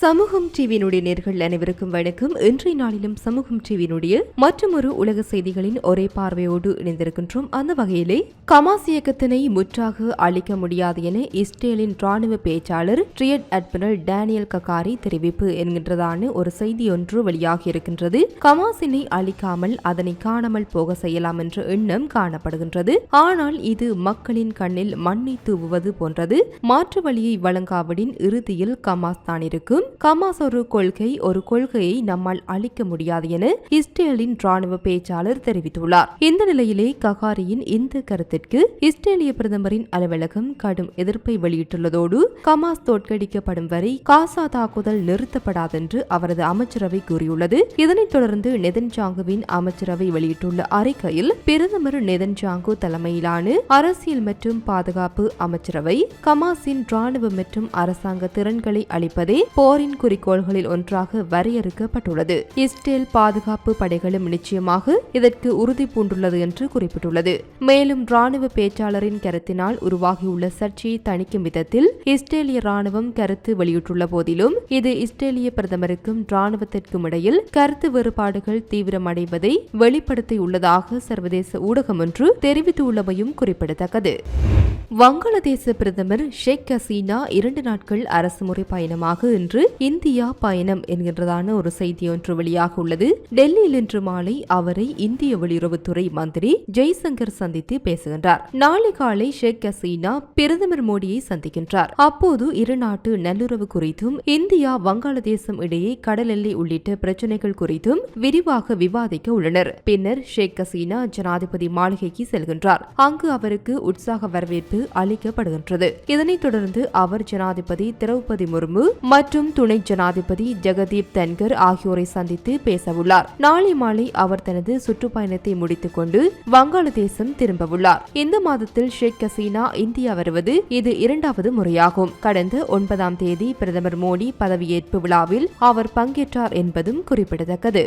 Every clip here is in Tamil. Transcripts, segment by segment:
சமூகம் டிவியினுடைய நேர்கள் அனைவருக்கும் வணக்கம். இன்றைய நாளிலும் சமூகம் டிவியினுடைய மற்றொரு உலக செய்திகளின் ஒரே பார்வையோடு இணைந்திருக்கின்றோம். அந்த வகையிலே கமாஸ் இயக்கத்தினை முற்றாக அழிக்க முடியாது என இஸ்ரேலின் ராணுவ பேச்சாளர் ட்ரியட் அட்மிரல் டேனியல் ககாரி தெரிவிப்பு என்கின்றதான ஒரு செய்தி ஒன்று வெளியாகி இருக்கின்றது. கமாஸினை அழிக்காமல் அதனை காணாமல் போக செய்யலாம் என்ற எண்ணம் காணப்படுகின்றது. ஆனால் இது மக்களின் கண்ணில் மண்ணை தூவுவது போன்றது. மாற்று வழியை வழங்காவிடின் இறுதியில் கமாஸ் தான் இருக்கும். கமாசொரு கொள்கை ஒரு கொள்கையை நம்மால் அளிக்க முடியாது என இஸ்ரேலின் ராணுவ பேச்சாளர் தெரிவித்துள்ளார். இந்த நிலையிலே ககாரியின் இந்த கருத்திற்கு இஸ்ரேலிய பிரதமரின் அலுவலகம் கடும் எதிர்ப்பை வெளியிட்டுள்ளதோடு கமாஸ் தோற்கடிக்கப்படும் வரை காசா தாக்குதல் நிறுத்தப்படாதென்று அவரது அமைச்சரவை கூறியுள்ளது. இதனைத் தொடர்ந்து நெதன்ஜாங்குவின் அமைச்சரவை வெளியிட்டுள்ள அறிக்கையில் பிரதமர் நெதன்ஜாங்கு தலைமையிலான அரசியல் மற்றும் பாதுகாப்பு அமைச்சரவை கமாஸின் ராணுவ மற்றும் அரசாங்க திறன்களை அளிப்பதே போர் போரின் குறிக்கோள்களில் ஒன்றாக வரையறுக்கப்பட்டுள்ளது. இஸ்ரேல் பாதுகாப்பு படைகளும் நிச்சயமாக இதற்கு உறுதி பூண்டுள்ளது என்று குறிப்பிட்டுள்ளது. மேலும் ராணுவ பேச்சாளரின் கருத்தினால் உருவாகியுள்ள சர்ச்சையை தணிக்கும் விதத்தில் இஸ்ரேலிய ராணுவம் கருத்து வெளியிட்டுள்ள போதிலும் இது இஸ்ரேலிய பிரதமருக்கும் ராணுவத்திற்கும் இடையில் கருத்து வேறுபாடுகள் தீவிரமடைவதை வெளிப்படுத்தியுள்ளதாக சர்வதேச ஊடகம் ஒன்று தெரிவித்துள்ளமையும் குறிப்பிடத்தக்கது. வங்காளதேச பிரதமர் ஷேக் ஹசீனா இரண்டு நாட்கள் அரசுமுறை பயணமாக இன்று இந்தியா பயணம் என்கின்றதான ஒரு செய்தி ஒன்று வெளியாக உள்ளது. டெல்லியில் இன்று மாலை அவரை இந்திய வெளியுறவுத்துறை மந்திரி ஜெய்சங்கர் சந்தித்து பேசுகின்றார். நாளை காலை ஷேக் ஹசீனா பிரதமர் மோடியை சந்திக்கின்றார். அப்போது இரு நாட்டு நல்லுறவு குறித்தும் இந்தியா வங்காளதேசம் இடையே கடல் எல்லை உள்ளிட்ட பிரச்சினைகள் குறித்தும் விரிவாக விவாதிக்க உள்ளனர். பின்னர் ஷேக் ஹசீனா ஜனாதிபதி மாளிகைக்கு செல்கின்றார். அங்கு அவருக்கு உற்சாக வரவேற்பு அளிக்கப்படுகின்றது. இதனைத் தொடர்ந்து அவர் ஜனாதிபதி திரௌபதி முர்மு மற்றும் துணை ஜனாதிபதி ஜெகதீப் தன்கர் ஆகியோரை சந்தித்து பேசவுள்ளார். நாளை மாலை அவர் தனது சுற்றுப்பயணத்தை முடித்துக் கொண்டு வங்காளதேசம் திரும்பவுள்ளார். இந்த மாதத்தில் ஷேக் ஹசீனா இந்தியா வருவது இது இரண்டாவது முறையாகும். கடந்த ஒன்பதாம் தேதி பிரதமர் மோடி பதவியேற்பு விழாவில் அவர் பங்கேற்றார் என்பதும் குறிப்பிடத்தக்கது.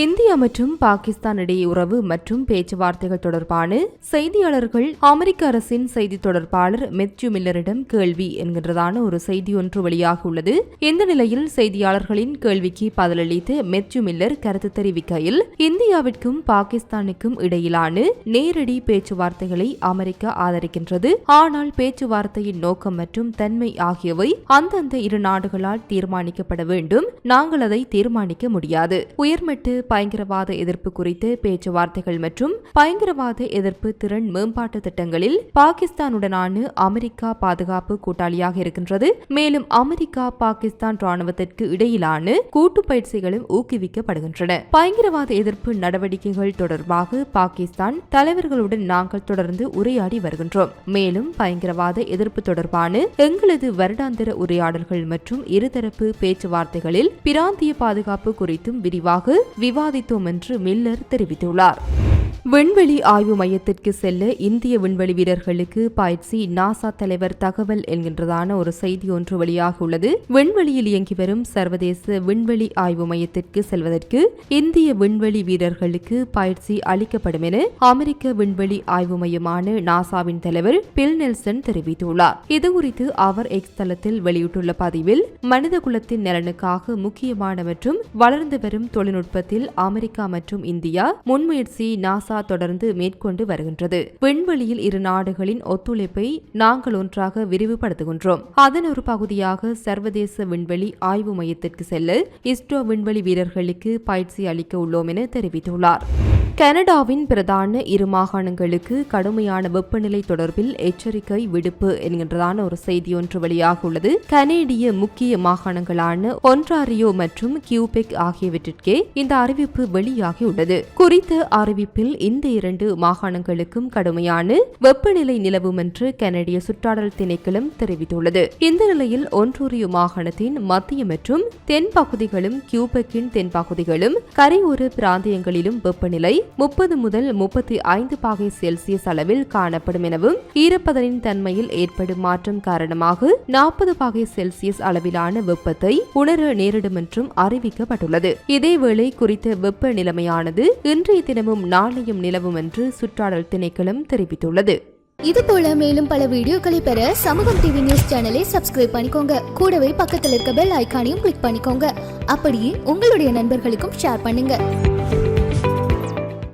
இந்தியா மற்றும் பாகிஸ்தான் இடையே உறவு மற்றும் பேச்சுவார்த்தைகள் தொடர்பான செய்தியாளர்கள் அமெரிக்க அரசின் செய்தி தொடர்பாளர் மெத்யூ மில்லரிடம் கேள்வி என்கின்றதான ஒரு செய்தி ஒன்று வெளியாகியுள்ளது இந்த நிலையில் செய்தியாளர்களின் கேள்விக்கு பதிலளித்து மெத்யூ மில்லர் கருத்து தெரிவிக்கையில் இந்தியாவிற்கும் பாகிஸ்தானுக்கும் இடையிலான நேரடி பேச்சுவார்த்தைகளை அமெரிக்கா ஆதரிக்கின்றது. ஆனால் பேச்சுவார்த்தையின் நோக்கம் மற்றும் தன்மை ஆகியவை அந்தந்த இரு நாடுகளால் தீர்மானிக்கப்பட வேண்டும். நாங்கள் அதை தீர்மானிக்க முடியாது. உயர்மட்டு பயங்கரவாத எதிர்ப்பு குறித்து பேச்சுவார்த்தைகள் மற்றும் பயங்கரவாத எதிர்ப்பு திறன் மேம்பாட்டு திட்டங்களில் பாகிஸ்தானுடனான அமெரிக்கா பாதுகாப்பு கூட்டாளியாக இருக்கின்றது. மேலும் அமெரிக்கா பாகிஸ்தான் ராணுவத்திற்கு இடையிலான கூட்டு பயிற்சிகளும் ஊக்குவிக்கப்படுகின்றன. பயங்கரவாத எதிர்ப்பு நடவடிக்கைகள் தொடர்பாக பாகிஸ்தான் தலைவர்களுடன் நாங்கள் தொடர்ந்து உரையாடி வருகின்றோம். மேலும் பயங்கரவாத எதிர்ப்பு தொடர்பான எங்களது வருடாந்திர உரையாடல்கள் மற்றும் இருதரப்பு பேச்சுவார்த்தைகளில் பிராந்திய பாதுகாப்பு குறித்தும் விரிவாக விவாதித்தோம் என்று மில்லர் தெரிவித்துள்ளார். விண்வெளி ஆய்வு மையத்திற்கு செல்ல இந்திய விண்வெளி வீரர்களுக்கு பயிற்சி நாசா தலைவர் தகவல் என்கின்றதான ஒரு செய்தி ஒன்று வெளியாக உள்ளது. விண்வெளியில் இயங்கி வரும் சர்வதேச விண்வெளி ஆய்வு மையத்திற்கு செல்வதற்கு இந்திய விண்வெளி வீரர்களுக்கு பயிற்சி அளிக்கப்படும் என அமெரிக்க விண்வெளி ஆய்வு மையமான நாசாவின் தலைவர் பில் நெல்சன் தெரிவித்துள்ளார். இதுகுறித்து அவர் எக்ஸ் தளத்தில் வெளியிட்டுள்ள பதிவில் மனித குலத்தின் நலனுக்காக முக்கியமான மற்றும் வளர்ந்து வரும் தொழில்நுட்பத்தில் அமெரிக்கா மற்றும் இந்தியா முன்முயற்சி நாசா நாசா தொடர்ந்து மேற்கொண்டு வருகின்றது. விண்வெளியில் இரு நாடுகளின் ஒத்துழைப்பை நாங்கள் ஒன்றாக விரிவுபடுத்துகின்றோம். அதன் ஒரு பகுதியாக சர்வதேச விண்வெளி ஆய்வு மையத்திற்கு செல்ல இஸ்ரோ விண்வெளி வீரர்களுக்கு பயிற்சி அளிக்க உள்ளோம் என தெரிவித்துள்ளார். கனடாவின் பிரதான இரு மாகாணங்களுக்கு கடுமையான வெப்பநிலை தொடர்பில் எச்சரிக்கை விடுப்பு என்கின்றதான ஒரு செய்தி ஒன்று வெளியாக உள்ளது கனேடிய முக்கிய மாகாணங்களான ஒன்றாரியோ மற்றும் கியூபெக் ஆகியவற்றிற்கே இந்த அறிவிப்பு வெளியாகியுள்ளது. குறித்த அறிவிப்பில் இந்த இரண்டு மாகாணங்களுக்கும் கடுமையான வெப்பநிலை நிலவும் என்று கனடிய சுற்றாடல் திணைக்களம் தெரிவித்துள்ளது. இந்த நிலையில் ஒன்றாரியோ மாகாணத்தின் மத்திய மற்றும் தென் பகுதிகளும் கியூபெக்கின் தென் பகுதிகளும் கரையோர பிராந்தியங்களிலும் வெப்பநிலை முப்பது முதல் முப்பத்தி ஐந்து பாகை செல்சியஸ் அளவில் காணப்படும் எனவும் ஈரப்பதனின் தன்மையில் ஏற்படும் மாற்றம் காரணமாக நாற்பது பாகை செல்சியஸ் அளவிலான வெப்பத்தை உணர நேரிடும் என்றும் அறிவிக்கப்பட்டுள்ளது. இதேவேளை குறித்த வெப்ப நிலைமையானது இன்றைய தினமும் நாளையும் நிலவும் என்று சுற்றாடல் திணைக்களம் தெரிவித்துள்ளது. இது போல மேலும் பல வீடியோக்களை பெற சமூகம் டிவி நியூஸ் சேனலை சப்ஸ்கிரைப் பண்ணிக்கோங்க. கூடவே பக்கத்தில் இருக்க பெல் ஐக்கானையும் கிளிக் பண்ணிக்கோங்க. அப்படியே உங்களுடைய நண்பர்களுக்கும் ஷேர் பண்ணுங்க.